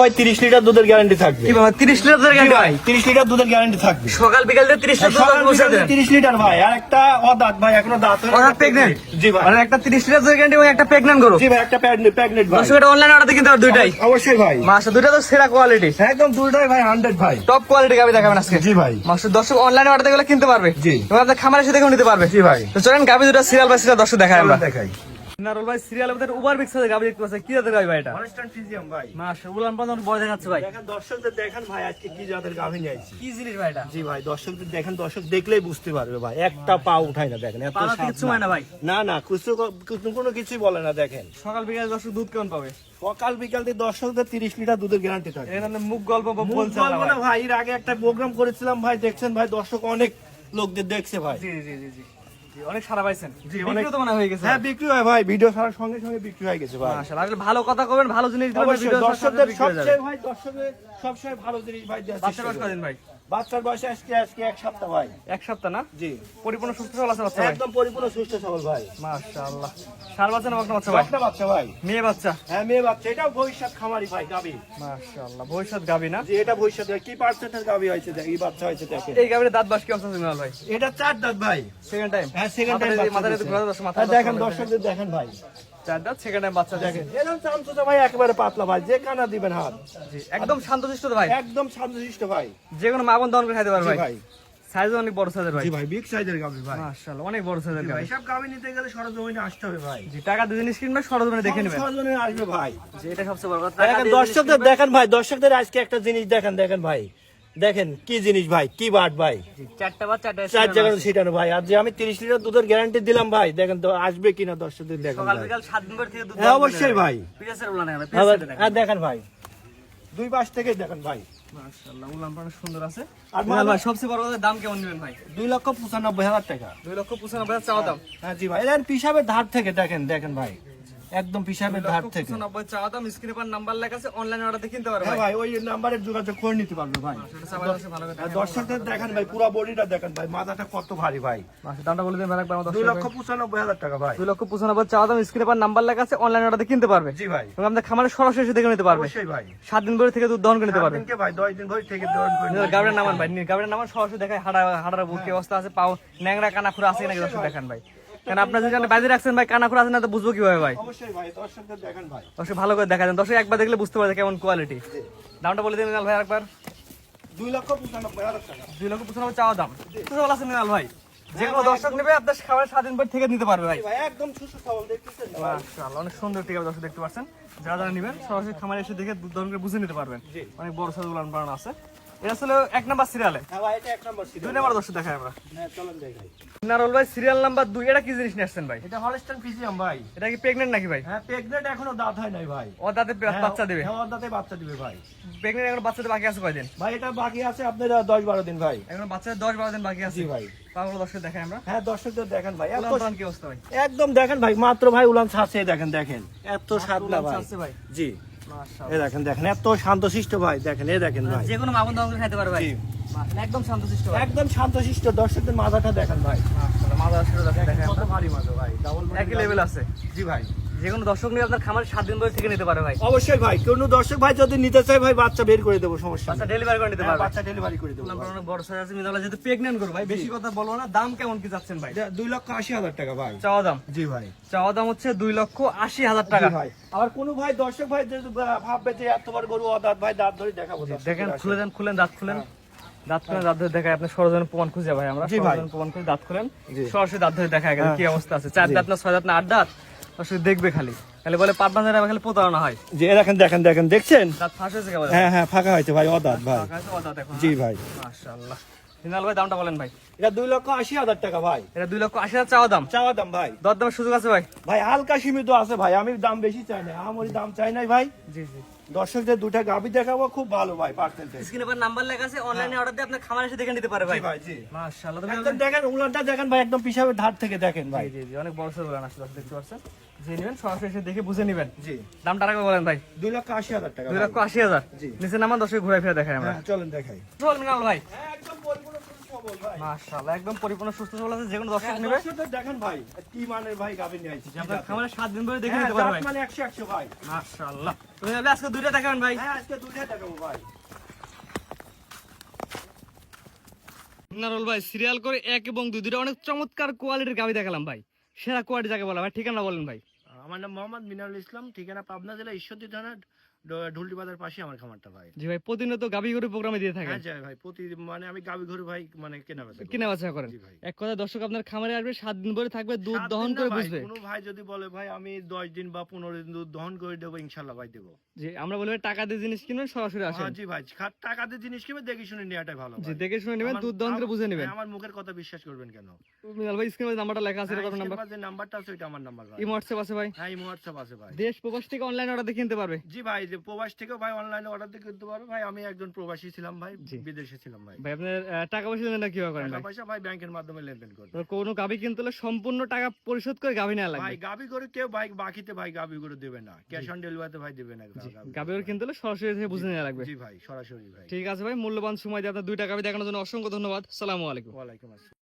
ভাই তিরিশ লিটার দুধের গ্যারান্টি থাকবে। কি বাবা তিরিশ লিটার দুধের গ্যারান্টি ভাই তিরিশ লিটার দুধের গ্যারান্টি থাকবে। সকাল বিকাল তিরিশ লিটার তিরিশ লিটার ভাই আর একটা অদাঁত ভাই এখনও দাঁত প্রেগনেন্ট জি ভাই। মানে একটা তিরিশ লিটার দুধের গ্যারান্টি এবং একটা প্রেগনেন্ট গরু? জি ভাই একটা ভাই। অনলাইন অর্ডার কিন্তু দুইটাই। অবশ্যই ভাই। মাসে দুইটা তো সেরা কোয়ালিটি একদম দুটোই ভাই হান্ড্রেড ভাই। টপ কোয়ালিটি গাবি দেখাবেন আজকে। জি ভাই। মাসে দর্শক অনলাইনে অর্ডার দিলে কিনতে পারবে। জি। এবং আপনার খামারের সাথে নিতে পারবে। জি ভাই। তো চলেন গাবি দুটো সিরিয়াল বাই সিরিয়াল দর্শক দেখাই আমরা। দেখাই। নারুল ভাই উবার বিক্স আছে গাবি দেখতে পাচ্ছেন। কি জাতের গাবি ভাই এটা? ভাই। মাসে উলান বড় দেখাচ্ছে ভাই। দেখেন দর্শকদের দেখেন ভাই আজকে কি জাতের গাভী নিয়ে আইছি কি জিনিস ভাই এটা? জি ভাই দর্শকদের দেখেন দর্শক দেখলেই বুঝতে পারবে ভাই। একটা পা না দেখেন এত থেকে না ভাই। না না কিছু কিছু কোনো কিছুই বলে না দেখেন। সকাল বিকাল দর্শক দুধ কেমন পাবে? সকাল বিকাল দিয়ে দর্শকদের তিরিশ লিটার দুধের গ্যারান্টি থাকে। এখানে মুখ গল্প বলছে না ভাই এর আগে একটা প্রোগ্রাম করেছিলাম ভাই দেখছেন ভাই দর্শক অনেক লোকদের দেখছে ভাই। জি জি জি, অনেক সারা পাইছেন। জি, অনেক- তো মনে হয়ে গেছে। হ্যাঁ বিক্রি হয় ভাই ভিডিও ছাড়ার সঙ্গে সঙ্গে বিক্রি হয়ে গেছে ভাই। মাশাআল্লাহ ভালো কথা কবেন ভালো জিনিস দিবেন ভিডিও দর্শকদের বিক্রি হয়ে যাবে। সবচেয়ে ভাই দর্শকের সবসময় ভালো জিনিস ভাই দেওয়ার বয়স কদিন ভাই? বাচ্চার বয়সে আজকে আজকে এক সপ্তাহ ভাই। এক সপ্তাহ না? জি। পরিপূর্ণ সুস্থ সবল আছে বাচ্চা একদম পরিপূর্ণ সুস্থ সবল ভাই। মাশাআল্লাহ। সার বাচ্চা না বাচ্চা ভাই? একটা বাচ্চা ভাই। মেয়ে বাচ্চা? হ্যাঁ মেয়ে বাচ্চা। এটাও ভবিষ্যৎ খামারি ভাই গাবি। মাশাআল্লাহ ভবিষ্যৎ গাবি না? যে এটা ভবিষ্যৎ কি পার্সেন্টের গাবি হয়েছে দেখ এই বাচ্চা হয়েছে দেখে এই গাবির দাঁত বাস কি অবস্থা ভাই? এটা চার দাঁত ভাই। সেকেন্ড টাইম হ্যাঁ সেকেন্ড টাইম দেখেন দর্শকদের দেখেন ভাই। চার দাঁত সেকেন্ড টাইম বাচ্চা দেখেন দেখেন এরকম চামচুটা ভাই একেবারে পাতলা ভাই যে কানা দিবেন হাত। একদম শান্তশিষ্ট ভাই। একদম শান্তশিষ্ট ভাই। যে কোনো মা বোন দহন করে খাইতে পারবে ভাই। ভাই। সাইজ অনেক বড় সাইজের ভাই। ভাই বিগ সাইজের গাবি ভাই। মাশাআল্লাহ অনেক বড় সাইজের গাবি এইসব গাবি নিতে গেলে সরজমিনে আসতে হবে ভাই। জি টাকা দুই জিনিস কিনবে সরজমিনে দেখে নেবেন সরজমিনে আসবে ভাই। এটা সবচেয়ে বড় কথা। দেখেন দর্শকদের দেখেন ভাই দর্শকদের আজকে একটা জিনিস দেখেন দেখেন ভাই। দেখেন কি জিনিস ভাই কি বাট ভাই? চারটা বা চারটা চার জায়গায় ছিটানো ভাই। আর যে আমি তিরিশ লিটার দুধের গ্যারান্টি দিলাম ভাই দেখেন তো আসবে কিনা দর্শকদের দেখেন সকাল বিকাল সাত দিন করে থেকে দুধ হ্যাঁ অবশ্যই ভাই। হ্যাঁ, দেখেন। ভাই দুই পাশ থেকে দেখেন ভাই। মাশাআল্লাহ উলান পাড়া সুন্দর আছে। আর ভাই সবচেয়ে বড় কথা দাম কেমন নেবেন ভাই? দুই লক্ষ পঁচানব্বই হাজার টাকা। দুই লক্ষ পঁচানব্বই হাজার চাওয়া দাম। হ্যাঁ জি ভাই। এর পিসাবের ধার থেকে দেখেন দেখেন ভাই। একদম পিসাবের ধার থেকে। পঁচানব্বই চাওয়া দাম স্ক্রিনে পার নাম্বার লেখা আছে অনলাইন অর্ডার কিনতে পারবে হ্যাঁ ভাই। ভাই ওই নাম্বারে যোগাযোগ করে নিতে পারবে ভাই। দর্শকদের দেখেন ভাই পুরো বডিটা দেখেন ভাই মাথাটা কত ভারী ভাই। দামটা বলে দেন ভাই একবার আমার দুই লক্ষ পঁচানব্বই হাজার টাকা ভাই। দুই লক্ষ পঁচানব্বই দাম স্ক্রিনে পার নাম্বার লেখা আছে অনলাইন অর্ডার কিনতে পারবে। জি ভাই। এবং আপনার খামারে সরাসরি এসে দেখে নিতে পারবে। অবশ্যই ভাই। সাত দিন ধরে থেকে দুধ দহন করে নিতে পারবে। ভাই দশ দিন ধরে থেকে দহন করে নিতে গাবরের নামান ভাই গাবরের নামান সরাসরি দেখায় হাড়া হাড়ার বুক অবস্থা আছে পাও ন্যাংরা কানা খুরা আছে নাকি দর্শক দেখেন ভাই। কারণ আপনার রাখছেন ভাই আছে না তো বুঝব কীভাবে ভাই? অবশ্যই ভাই দর্শকদের দেখেন ভাই। দর্শক ভালো করে দেখা যান দর্শক একবার দেখলে বুঝতে পারবে কেমন কোয়ালিটি দামটা বলে দিন ভাই একবার দুই লক্ষ পঁচানব্বই হাজার টাকা। দুই লক্ষ পঁচানব্বই চাওয়া দাম। আছে ভাই। যে কোনো দর্শক নেবে আপনার খাবারের স্বাধীন পর থেকে নিতে পারবে ভাই। একদম সুস্থ সবল দেখতেছেন মাশাআল্লাহ, অনেক সুন্দর টিকা দর্শক দেখতে পাচ্ছেন। যারা যারা নেবেন সরাসরি খামারে এসে দেখে দুধ দহন বুঝে নিতে পারবেন। অনেক বড় সাইজ উলান আছে। এটা আসলে এক নাম্বার সিরিয়ালে হ্যাঁ ভাই এটা এক নম্বর ছিল দুই নাম্বার দর্শক দেখায় আমরা। হ্যাঁ চলেন দেখাই। নারল ভাই সিরিয়াল নাম্বার দুই এটা কি জিনিস নিয়ে আসছেন ভাই? এটা হলস্টাইন ফিজিয়াম ভাই। এটা কি প্রেগনেন্ট নাকি ভাই? হ্যাঁ প্রেগনেন্ট এখনও দাঁত হয় নাই ভাই। ও দাঁতে বাচ্চা দেবে। হ্যাঁ ওর দাঁতে বাচ্চা দিবে ভাই। প্রেগনেন্ট এখন বাচ্চাদের বাকি আছে কয়দিন? ভাই এটা বাকি আছে আপনার দশ বারো দিন ভাই। এখন বাকি আছে। জি ভাই। তাহলে দর্শক দেখাই আমরা। হ্যাঁ দর্শকদের দেখেন ভাই। উলান কি অবস্থা ভাই? একদম দেখেন ভাই মাত্র ভাই উলান ছাড়ছে দেখেন দেখেন। এত সাদলা উলান ভাই। জি। এই দেখেন দেখেন এত শান্তশিষ্ট ভাই দেখেন এই দেখেন ভাই। যে কোনো মামুন দাম খাইতে পারবে ভাই। একদম শান্তশিষ্ট একদম শান্তশিষ্ট দর্শকদের মাথাটা দেখেন ভাই। মাশাআল্লাহ, মাথা আসলে দর্শক দেখাই কত ভারী মাথা ভাই ডাবল একই লেভেল আছে। জি ভাই। যে কোনো দর্শক নিয়ে আপনার খামার সাত দিন ধরে থেকে নিতে পারে ভাই। অবশ্যই ভাই কোনো দর্শক ভাই যদি নিতে চায় ভাই বাচ্চা বের করে দেবো সমস্যা বাচ্চা ডেলিভারি করে নিতে হ্যাঁ, পারবে। বাচ্চা ডেলিভারি করে দেবো উলান অনেক বড় সাইজ আছে মিনালা যেহেতু প্রেগনেন্ট করো ভাই বেশি কথা বলব না দাম কেমন কি যাচ্ছেন ভাই? এটা লক্ষ আশি হাজার টাকা ভাই। চাওয়া দাম? জি ভাই। চাওয়া দাম হচ্ছে দুই লক্ষ আশি হাজার টাকা। ভাই। আবার কোন ভাই দর্শক ভাই যদি ভাববে যে এতবার গরু অদাঁত ভাই দাঁত ধরে দেখাবো দেখেন খুলে দেন খুলেন দাঁত খুলেন। দাঁত খুলেন দাঁত ধরে দেখায় আপনি সরজনের প্রমাণ খুঁজে ভাই আমরা সরজনের প্রমাণ খুঁজে দাঁত খুলেন। সরাসরি দাঁত ধরে দেখা গেল হ্যাঁ। কি অবস্থা আছে? চার দাঁত না ছয় দাঁত না আট দাঁত? দেখবে খালি। খালি বলে পাট খালি প্রতারণা হয়। যে দেখেন দেখেন দেখেন দেখছেন? দাঁত ফাঁস হয়েছে কেবল? হ্যাঁ হ্যাঁ ফাঁকা হয়েছে ভাই অদাঁত ভাই। জি ভাই। মাশাআল্লাহ। হিনাল ভাই দামটা বলেন ভাই। এটা দুই লক্ষ আশি হাজার টাকা ভাই। এটা দুই লক্ষ আশি হাজার চাওয়া দাম। চাওয়া দাম ভাই। দর দামের সুযোগ আছে ভাই? ভাই হালকা সীমিত আছে ভাই আমি দাম বেশি চাই না আমার দাম চাই নাই ভাই। জি জি। দর্শকদের দুটা গাবি দেখাবো খুব ভালো ভাই পার্সেন্টেজ স্ক্রিনে পর নাম্বার লেখা আছে অনলাইনে অর্ডার দিয়ে আপনার খামার এসে দেখে নিতে পারে ভাই। ভাই জি। মাশাআল্লাহ একদম দেখেন উলানটা দেখেন ভাই একদম পিসাবের ধার থেকে দেখেন ভাই। জি অনেক বড় আসলে দেখতে পাচ্ছেন। যে নেবেন সরাসরি এসে দেখে বুঝে নেবেন। জি। দামটা আরেকবার বলেন ভাই। দুই লক্ষ আশি হাজার টাকা দুই ভাই। লক্ষ আশি হাজার। নিচে নামান দশকে ঘুরে ফিরে দেখাই আমরা। হ্যাঁ চলেন দেখাই। চল মিনাল ভাই। একদম পরিপূর্ণ সুস্থ সবল ভাই। মাশাআল্লাহ একদম পরিপূর্ণ সুস্থ সবল আছে যে কোনো দর্শক নেবে। দেখেন ভাই কি মানের ভাই গাবি নিয়ে আইছি আপনার খামারে সাত দিন ধরে দেখে হ্যাঁ, নিতে মানে ভাই। মাশাআল্লাহ। আজকে দুইটা দেখাবেন ভাই। হ্যাঁ আজকে দুইটা দেখাবো ভাই। নারুল ভাই সিরিয়াল করে এক এবং দুই দুটো অনেক চমৎকার কোয়ালিটির গাবি দেখালাম ভাই। সেরা কোয়াটি যাকে বলা ভাই ঠিকানা বলেন ভাই। আমার নাম মোহাম্মদ মিনারুল ইসলাম, ঠিকানা পাবনা জেলা ঈশ্বরদী থানা ঢুলটি বাজার পাশে আমার খামারটা ভাই। জি ভাই প্রতিনিয়ত গাবি গরু প্রোগ্রামে দিয়ে থাকেন? হ্যাঁ ভাই প্রতি মানে আমি গাবি ঘরে ভাই মানে কেনা বেচা। কিনে বাছা করেন। জি। এক কথা দর্শক আপনার খামারে আসবে সাত দিন পরে থাকবে দুধ দহন করে বুঝবে। কোনো ভাই যদি বলে ভাই আমি দশ দিন বা পনেরো দিন দুধ দহন করে দেবো ইনশাল্লাহ ভাই দেবো। যে আমরা বলব টাকা দিয়ে জিনিস কিনবেন সরাসরি আসেন। হ্যাঁ, জি ভাই টাকা দিয়ে জিনিস কিনে দেখে শুনে নেওয়াটাই ভালো ভাই। দেখে শুনে নেবেন দুধ দহন করে বুঝে নেবেন। আমার মুখের কথা বিশ্বাস করবেন কেন? মিনাল ভাই স্ক্রিনে নাম্বারটা লেখা আছে হ্যাঁ, কত নাম্বার যে নাম্বারটা আছে ওইটা আমার নাম্বার ভাই। এই হোয়াটসঅ্যাপ আছে ভাই? হ্যাঁ এই হোয়াটসঅ্যাপ আছে ভাই। দেশ প্রবাস থেকে অনলাইন অর্ডার দিয়ে কিনতে পারবে। জি ভাই যে প্রবাস থেকেও ভাই অনলাইনে অর্ডার দিয়ে করতে পারো ভাই আমি একজন প্রবাসী ছিলাম ভাই বিদেশে ছিলাম ভাই। ভাই আপনার টাকা পয়সা লেনদেন কীভাবে করেন টাকা পয়সা ভাই ব্যাংকের মাধ্যমে লেনদেন করতে তো কোনো গাবি কিনতে হলে সম্পূর্ণ টাকা পরিশোধ করে গাবি নেওয়া ভাই লাগবে গাবি করে কেউ ভাই বাকিতে ভাই গাবি করে দেবে না। ক্যাশ অন ডেলিভারিতে ভাই দেবে না গাবি। ওর কিনতে হলে সরাসরি থেকে বুঝে নেওয়া লাগবে। জি ভাই সরাসরি ভাই। ঠিক আছে ভাই মূল্যবান সময় দিয়ে আপনার দুইটা গাবি দেখানোর জন্য অসংখ্য ধন্যবাদ। সালামু আলাইকুম। ওয়ালাইকুম আসসালাম।